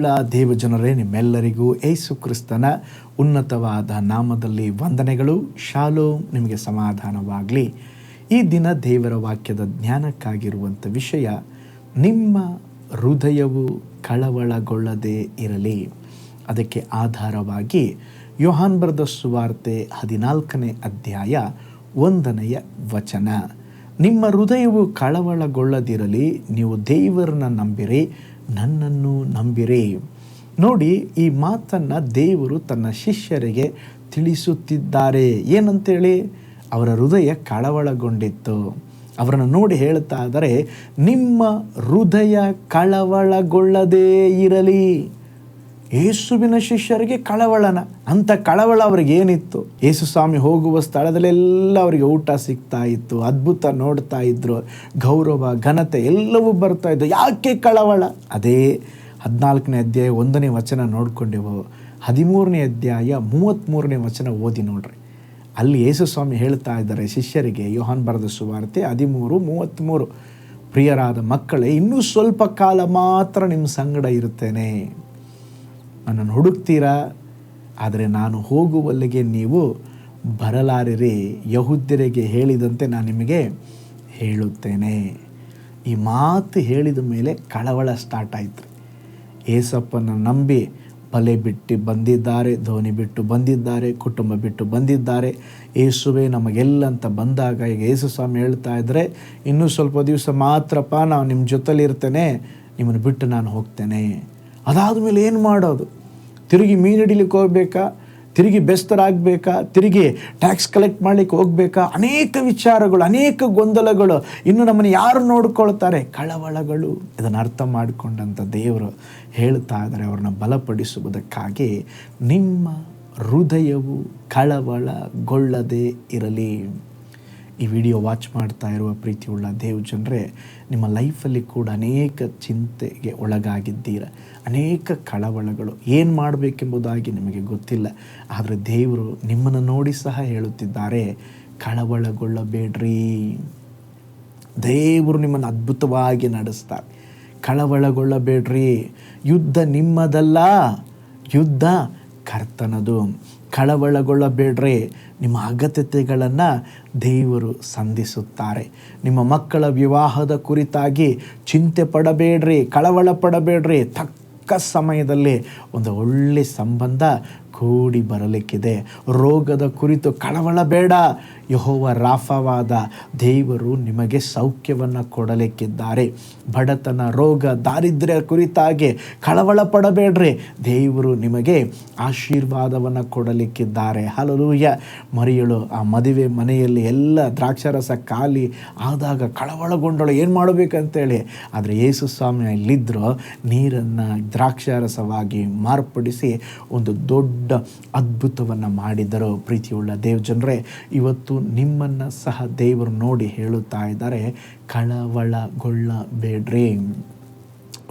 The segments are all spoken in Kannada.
ಪ್ರೀತಿಯುಳ್ಳ ದೇವಜನರೇ, ನಿಮ್ಮೆಲ್ಲರಿಗೂ ಏಸು ಕ್ರಿಸ್ತನ ಉನ್ನತವಾದ ನಾಮದಲ್ಲಿ ವಂದನೆಗಳು. ಶಾಲೋ ನಿಮಗೆ ಸಮಾಧಾನವಾಗಲಿ. ಈ ದಿನ ದೇವರ ವಾಕ್ಯದ ಜ್ಞಾನಕ್ಕಾಗಿರುವಂಥ ವಿಷಯ, ನಿಮ್ಮ ಹೃದಯವು ಕಳವಳಗೊಳ್ಳದೆ ಇರಲಿ. ಅದಕ್ಕೆ ಆಧಾರವಾಗಿ ಯೋಹಾನ್ ಬರೆದ ಸುವಾರ್ತೆ ಹದಿನಾಲ್ಕನೇ ಅಧ್ಯಾಯ ಒಂದನೆಯ ವಚನ. ನಿಮ್ಮ ಹೃದಯವು ಕಳವಳಗೊಳ್ಳದಿರಲಿ, ನೀವು ದೇವರನ್ನ ನಂಬಿರಿ ನನ್ನನ್ನು ನಂಬಿರಿ. ನೋಡಿ, ಈ ಮಾತನ್ನು ದೇವರು ತನ್ನ ಶಿಷ್ಯರಿಗೆ ತಿಳಿಸುತ್ತಿದ್ದಾರೆ. ಏನಂತೇಳಿ? ಅವರ ಹೃದಯ ಕಳವಳಗೊಂಡಿತ್ತು. ಅವರನ್ನು ನೋಡಿ ಹೇಳ್ತಾ ಇದ್ದಾರೆ, ನಿಮ್ಮ ಹೃದಯ ಕಳವಳಗೊಳ್ಳದೇ ಇರಲಿ. ಯೇಸುವಿನ ಶಿಷ್ಯರಿಗೆ ಕಳವಳನ. ಅಂಥ ಕಳವಳ ಅವ್ರಿಗೆ ಏನಿತ್ತು? ಯೇಸು ಸ್ವಾಮಿ ಹೋಗುವ ಸ್ಥಳದಲ್ಲೆಲ್ಲ ಅವರಿಗೆ ಊಟ ಸಿಗ್ತಾ ಇತ್ತು, ಅದ್ಭುತ ನೋಡ್ತಾ ಇದ್ರು, ಗೌರವ, ಘನತೆ ಎಲ್ಲವೂ ಬರ್ತಾ ಇದ್ದು ಯಾಕೆ ಕಳವಳ? ಅದೇ ಹದಿನಾಲ್ಕನೇ ಅಧ್ಯಾಯ ಒಂದನೇ ವಚನ ನೋಡಿಕೊಂಡೆವು, ಹದಿಮೂರನೇ ಅಧ್ಯಾಯ ಮೂವತ್ತ್ಮೂರನೇ ವಚನ ಓದಿ ನೋಡ್ರಿ. ಅಲ್ಲಿ ಯೇಸು ಸ್ವಾಮಿ ಹೇಳ್ತಾ ಇದ್ದಾರೆ ಶಿಷ್ಯರಿಗೆ, ಯೋಹಾನ್ ಬರೆದ ಸುವಾರ್ತೆ ಹದಿಮೂರು ಮೂವತ್ತ್ಮೂರು ಪ್ರಿಯರಾದ ಮಕ್ಕಳೇ, ಇನ್ನೂ ಸ್ವಲ್ಪ ಕಾಲ ಮಾತ್ರ ನಿಮ್ಮ ಸಂಗಡ ಇರುತ್ತೇನೆ. ನನ್ನನ್ನು ಹುಡುಕ್ತೀರಾ? ಆದರೆ ನಾನು ಹೋಗುವಲ್ಲಿಗೆ ನೀವು ಬರಲಾರಿರಿ. ಯಹುದ್ಯರಿಗೆ ಹೇಳಿದಂತೆ ನಾನು ನಿಮಗೆ ಹೇಳುತ್ತೇನೆ. ಈ ಮಾತು ಹೇಳಿದ ಮೇಲೆ ಕಳವಳ ಸ್ಟಾರ್ಟ್ ಆಯ್ತು. ಏಸಪ್ಪನ ನಂಬಿ ಬಲೆ ಬಿಟ್ಟು ಬಂದಿದ್ದಾರೆ ಧೋನಿ ಬಿಟ್ಟು ಬಂದಿದ್ದಾರೆ, ಕುಟುಂಬ ಬಿಟ್ಟು ಬಂದಿದ್ದಾರೆ. ಏಸುವೆ ನಮಗೆಲ್ಲ ಅಂತ ಬಂದಾಗ ಈಗ ಯೇಸು ಸ್ವಾಮಿ ಹೇಳ್ತಾ ಇದ್ದರೆ ಇನ್ನೂ ಸ್ವಲ್ಪ ದಿವಸ ಮಾತ್ರಪ್ಪ ನಾವು ನಿಮ್ಮ ಜೊತೆಲಿ ಇರ್ತೇನೆ, ನಿಮ್ಮನ್ನು ಬಿಟ್ಟು ನಾನು ಹೋಗ್ತೇನೆ. ಅದಾದ ಮೇಲೆ ಏನು ಮಾಡೋದು? ತಿರುಗಿ ಮೀನು ಹಿಡಿಲಿಕ್ಕೆ ಹೋಗ್ಬೇಕಾ? ತಿರುಗಿ ಬೆಸ್ತರಾಗಬೇಕಾ? ತಿರುಗಿ ಟ್ಯಾಕ್ಸ್ ಕಲೆಕ್ಟ್ ಮಾಡಲಿಕ್ಕೆ ಹೋಗ್ಬೇಕಾ? ಅನೇಕ ವಿಚಾರಗಳು, ಅನೇಕ ಗೊಂದಲಗಳು ಇನ್ನು ನಮ್ಮನ್ನು ಯಾರು ನೋಡ್ಕೊಳ್ತಾರೆ? ಕಳವಳಗಳು. ಇದನ್ನು ಅರ್ಥ ಮಾಡಿಕೊಂಡಂಥ ದೇವರು ಹೇಳ್ತಾ ಇದ್ದಾರೆ, ಅವ್ರನ್ನ ಬಲಪಡಿಸುವುದಕ್ಕಾಗಿ. ನಿಮ್ಮ ಹೃದಯವು ಕಳವಳಗೊಳ್ಳದೇ ಇರಲಿ. ಈ ವಿಡಿಯೋ ವಾಚ್ ಮಾಡ್ತಾ ಇರುವ ಪ್ರೀತಿಯುಳ್ಳ ದೇವ್ ಜನರೇ, ನಿಮ್ಮ ಲೈಫಲ್ಲಿ ಕೂಡ ಅನೇಕ ಚಿಂತೆಗೆ ಒಳಗಾಗಿದ್ದೀರ. ಅನೇಕ ಕಳವಳಗಳು. ಏನು ಮಾಡಬೇಕೆಂಬುದಾಗಿ ನಿಮಗೆ ಗೊತ್ತಿಲ್ಲ. ಆದರೆ ದೇವರು ನಿಮ್ಮನ್ನು ನೋಡಿ ಸಹ ಹೇಳುತ್ತಿದ್ದಾರೆ, ಕಳವಳಗೊಳ್ಳಬೇಡ್ರಿ. ದೇವರು ನಿಮ್ಮನ್ನು ಅದ್ಭುತವಾಗಿ ನಡೆಸ್ತಾರೆ. ಕಳವಳಗೊಳ್ಳಬೇಡ್ರಿ. ಯುದ್ಧ ನಿಮ್ಮದಲ್ಲ. ಯುದ್ಧ ಕರ್ತನದು. ಕಳವಳಗೊಳ್ಳಬೇಡ್ರಿ. ನಿಮ್ಮ ಅಗತ್ಯತೆಗಳನ್ನು ದೇವರು ಸಂಧಿಸುತ್ತಾರೆ. ನಿಮ್ಮ ಮಕ್ಕಳ ವಿವಾಹದ ಕುರಿತಾಗಿ ಚಿಂತೆ ಪಡಬೇಡ್ರಿ, ಕಳವಳ ಪಡಬೇಡ್ರಿ. ತಕ್ಕ ಸಮಯದಲ್ಲಿ ಒಂದು ಒಳ್ಳೆ ಸಂಬಂಧ ಕೂಡಿ ಬರಲಿಕ್ಕಿದೆ. ರೋಗದ ಕುರಿತು ಕಳವಳ ಬೇಡ. ಯಹೋವ ರಾಫವಾದ ದೇವರು ನಿಮಗೆ ಸೌಖ್ಯವನ್ನು ಕೊಡಲಿಕ್ಕಿದ್ದಾರೆ. ಬಡತನ, ರೋಗ, ದಾರಿದ್ರ್ಯ ಕುರಿತಾಗಿ ಕಳವಳ ಪಡಬೇಡ್ರಿ. ದೇವರು ನಿಮಗೆ ಆಶೀರ್ವಾದವನ್ನು ಕೊಡಲಿಕ್ಕಿದ್ದಾರೆ. ಹಲಲೂಯ ಮರಿಯಳು, ಆ ಮದುವೆ ಮನೆಯಲ್ಲಿ ಎಲ್ಲ ದ್ರಾಕ್ಷಾರಸ ಖಾಲಿ ಆದಾಗ ಕಳವಳಗೊಂಡಳು. ಏನು ಮಾಡಬೇಕಂತೇಳಿ? ಆದರೆ ಯೇಸು ಸ್ವಾಮಿ ಇಲ್ಲಿದ್ದರು ನೀರನ್ನು ದ್ರಾಕ್ಷಾರಸವಾಗಿ ಮಾರ್ಪಡಿಸಿ ಒಂದು ದೊಡ್ಡ ಅದ್ಭುತವನ್ನು ಮಾಡಿದರು. ಪ್ರೀತಿಯುಳ್ಳ ದೇವ್ ಜನರೇ ಇವತ್ತು ನಿಮ್ಮನ್ನು ಸಹ ದೇವರು ನೋಡಿ ಹೇಳುತ್ತಾ ಇದ್ದಾರೆ. ಕಳವಳಗೊಳ್ಳಬೇಡ್ರಿ.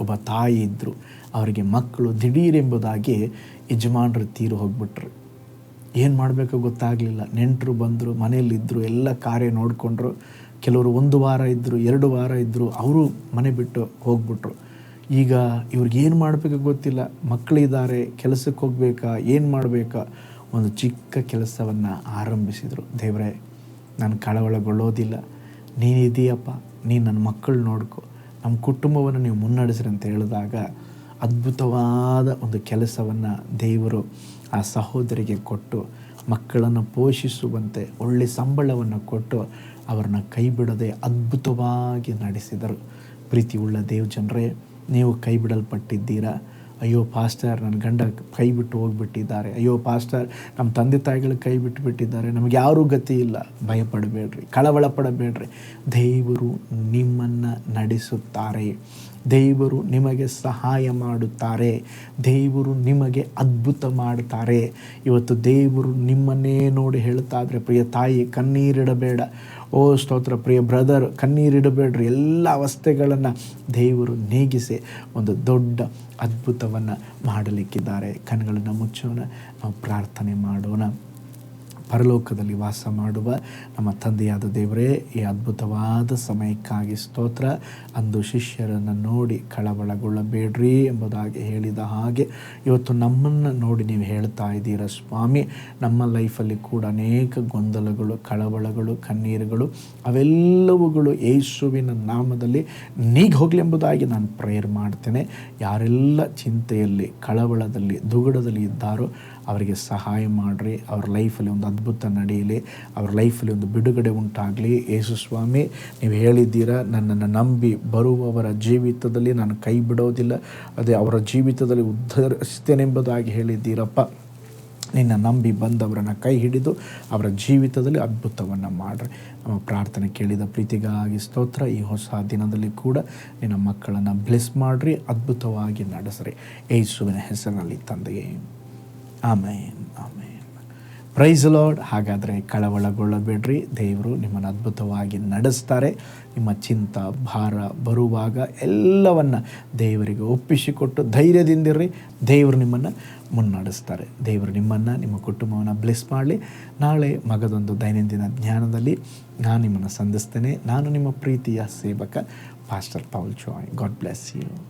ಒಬ್ಬ ತಾಯಿ ಇದ್ದರು ಅವರಿಗೆ ಮಕ್ಕಳು ದಿಢೀರೆಂಬುದಾಗಿ ಯಜಮಾನರು ತೀರು ಹೋಗ್ಬಿಟ್ರು. ಏನು ಮಾಡಬೇಕು ಗೊತ್ತಾಗಲಿಲ್ಲ. ನೆಂಟರು ಬಂದರು ಮನೆಯಲ್ಲಿದ್ದರು ಎಲ್ಲ ಕಾರ್ಯ ನೋಡಿಕೊಂಡ್ರು. ಕೆಲವರು ಒಂದು ವಾರ ಇದ್ದರು ಎರಡು ವಾರ ಇದ್ದರು ಅವರು ಮನೆ ಬಿಟ್ಟು ಹೋಗ್ಬಿಟ್ರು. ಈಗ ಇವ್ರಿಗೆ ಏನು ಮಾಡಬೇಕು ಗೊತ್ತಿಲ್ಲ. ಮಕ್ಕಳಿದ್ದಾರೆ ಕೆಲಸಕ್ಕೆ ಹೋಗ್ಬೇಕಾ, ಏನು ಮಾಡಬೇಕಾ? ಒಂದು ಚಿಕ್ಕ ಕೆಲಸವನ್ನು ಆರಂಭಿಸಿದರು. ದೇವರೇ, ನಾನು ಕಳವಳಗೊಳ್ಳೋದಿಲ್ಲ. ನೀನಿದೆಯಪ್ಪ, ನೀನು ನನ್ನ ಮಕ್ಕಳು ನೋಡ್ಕೊ. ನಮ್ಮ ಕುಟುಂಬವನ್ನು ನೀವು ಮುನ್ನಡೆಸ್ರಿ ಅಂತ ಹೇಳಿದಾಗ ಅದ್ಭುತವಾದ ಒಂದು ಕೆಲಸವನ್ನು ದೇವರು ಆ ಸಹೋದರಿಗೆ ಕೊಟ್ಟು, ಮಕ್ಕಳನ್ನು ಪೋಷಿಸುವಂತೆ ಒಳ್ಳೆ ಸಂಬಳವನ್ನು ಕೊಟ್ಟು ಅವರನ್ನ ಕೈ ಬಿಡದೆ ಅದ್ಭುತವಾಗಿ ನಡೆಸಿದರು. ಪ್ರೀತಿಯುಳ್ಳ ದೇವ್ ಜನರೇ ನೀವು ಕೈ ಬಿಡಲ್ಪಟ್ಟಿದ್ದೀರಾ ಅಯ್ಯೋ, ಪಾಸ್ಟರ್, ನನ್ನ ಗಂಡ ಕೈ ಬಿಟ್ಟು ಹೋಗ್ಬಿಟ್ಟಿದ್ದಾರೆ. ಅಯ್ಯೋ, ಪಾಸ್ಟರ್, ನಮ್ಮ ತಂದೆ ತಾಯಿಗಳು ಕೈ ಬಿಟ್ಟು ಬಿಟ್ಟಿದ್ದಾರೆ ನಮಗೆ ಯಾರೂ ಗತಿ ಇಲ್ಲ. ಭಯಪಡಬೇಡ್ರಿ, ಕಳವಳ ಪಡಬೇಡ್ರಿ. ದೇವರು ನಿಮ್ಮನ್ನು ನಡೆಸುತ್ತಾರೆ. ದೇವರು ನಿಮಗೆ ಸಹಾಯ ಮಾಡುತ್ತಾರೆ. ದೇವರು ನಿಮಗೆ ಅದ್ಭುತ ಮಾಡುತ್ತಾರೆ. ಇವತ್ತು ದೇವರು ನಿಮ್ಮನ್ನೇ ನೋಡಿ ಹೇಳ್ತಾ ಇದ್ರೆ, ಪ್ರಿಯ ತಾಯಿ ಕಣ್ಣೀರಿಡಬೇಡ ಓ, ಸ್ತೋತ್ರ. ಪ್ರಿಯ ಬ್ರದರ್ ಕಣ್ಣೀರಿಡಬೇಡ್ರಿ ಎಲ್ಲ ಅವಸ್ಥೆಗಳನ್ನು ದೇವರು ನೀಗಿಸಿ ಒಂದು ದೊಡ್ಡ ಅದ್ಭುತವನ್ನು ಮಾಡಲಿಕ್ಕಿದ್ದಾರೆ. ಕಣ್ಗಳನ್ನು ಮುಚ್ಚೋಣ. ನಾವು ಪ್ರಾರ್ಥನೆ ಮಾಡೋಣ. ಪರಲೋಕದಲ್ಲಿ ವಾಸ ಮಾಡುವ ನಮ್ಮ ತಂದೆಯಾದ ದೇವರೇ, ಈ ಅದ್ಭುತವಾದ ಸಮಯಕ್ಕಾಗಿ ಸ್ತೋತ್ರ. ಅಂದು ಶಿಷ್ಯರನ್ನು ನೋಡಿ ಕಳವಳಗೊಳ್ಳಬೇಡ್ರಿ ಎಂಬುದಾಗಿ ಹೇಳಿದ ಹಾಗೆ ಇವತ್ತು ನಮ್ಮನ್ನು ನೋಡಿ ನೀವು ಹೇಳ್ತಾ ಇದ್ದೀರ ಸ್ವಾಮಿ. ನಮ್ಮ ಲೈಫಲ್ಲಿ ಕೂಡ ಅನೇಕ ಗೊಂದಲಗಳು, ಕಳವಳಗಳು, ಕಣ್ಣೀರುಗಳು, ಅವೆಲ್ಲವುಗಳು ಯೇಸುವಿನ ನಾಮದಲ್ಲಿ ನೀಗಿ ಹೋಗಲಿ ಎಂಬುದಾಗಿ ನಾನು ಪ್ರೇಯರ್ ಮಾಡ್ತೇನೆ ಯಾರೆಲ್ಲ ಚಿಂತೆಯಲ್ಲಿ, ಕಳವಳದಲ್ಲಿ, ದುಗುಡದಲ್ಲಿ ಇದ್ದಾರೋ ಅವರಿಗೆ ಸಹಾಯ ಮಾಡಿರಿ. ಅವ್ರ ಲೈಫಲ್ಲಿ ಒಂದು ಅದ್ಭುತ ನಡೆಯಲಿ. ಅವ್ರ ಲೈಫಲ್ಲಿ ಒಂದು ಬಿಡುಗಡೆ ಉಂಟಾಗಲಿ. ಯೇಸು ಸ್ವಾಮಿ, ನೀವು ಹೇಳಿದ್ದೀರಾ, ನನ್ನನ್ನು ನಂಬಿ ಬರುವವರ ಜೀವಿತದಲ್ಲಿ ನಾನು ಕೈ ಬಿಡೋದಿಲ್ಲ. ಅದೇ ಅವರ ಜೀವಿತದಲ್ಲಿ ಉದ್ಧರಿಸ್ತೇನೆಂಬುದಾಗಿ ಹೇಳಿದ್ದೀರಪ್ಪ. ನಿನ್ನ ನಂಬಿ ಬಂದವರನ್ನು ಕೈ ಹಿಡಿದು ಅವರ ಜೀವಿತದಲ್ಲಿ ಅದ್ಭುತವನ್ನು ಮಾಡ್ರಿ. ನಮ್ಮ ಪ್ರಾರ್ಥನೆ ಕೇಳಿದ ಪ್ರೀತಿಗಾಗಿ ಸ್ತೋತ್ರ. ಈ ಹೊಸ ದಿನದಲ್ಲಿ ಕೂಡ ನಿನ್ನ ಮಕ್ಕಳನ್ನು ಬ್ಲೆಸ್ ಮಾಡಿರಿ, ಅದ್ಭುತವಾಗಿ ನಡೆಸ್ರಿ. ಏಸುವಿನ ಹೆಸರಿನಲ್ಲಿ ತಂದೆಯೇ. ಆಮೇನ್ ಆಮೇನ್. ಪ್ರೈಸ್ ಲಾರ್ಡ್ ಹಾಗಾದರೆ ಕಳವಳಗೊಳ್ಳಬೇಡ್ರಿ. ದೇವರು ನಿಮ್ಮನ್ನು ಅದ್ಭುತವಾಗಿ ನಡೆಸ್ತಾರೆ. ನಿಮ್ಮ ಚಿಂತ, ಭಾರ ಬರುವಾಗ ಎಲ್ಲವನ್ನು ದೇವರಿಗೆ ಒಪ್ಪಿಸಿಕೊಟ್ಟು ಧೈರ್ಯದಿಂದಿರ್ರಿ ದೇವರು ನಿಮ್ಮನ್ನು ಮುನ್ನಡೆಸ್ತಾರೆ. ದೇವರು ನಿಮ್ಮನ್ನು, ನಿಮ್ಮ ಕುಟುಂಬವನ್ನು ಬ್ಲೆಸ್ ಮಾಡಲಿ. ನಾಳೆ ಮಗದೊಂದು ದೈನಂದಿನ ಜ್ಞಾನದಲ್ಲಿ ನಾನು ನಿಮ್ಮನ್ನು ಸಂಧಿಸ್ತೇನೆ. ನಾನು ನಿಮ್ಮ ಪ್ರೀತಿಯ ಸೇವಕ pastor Paul Joy God bless you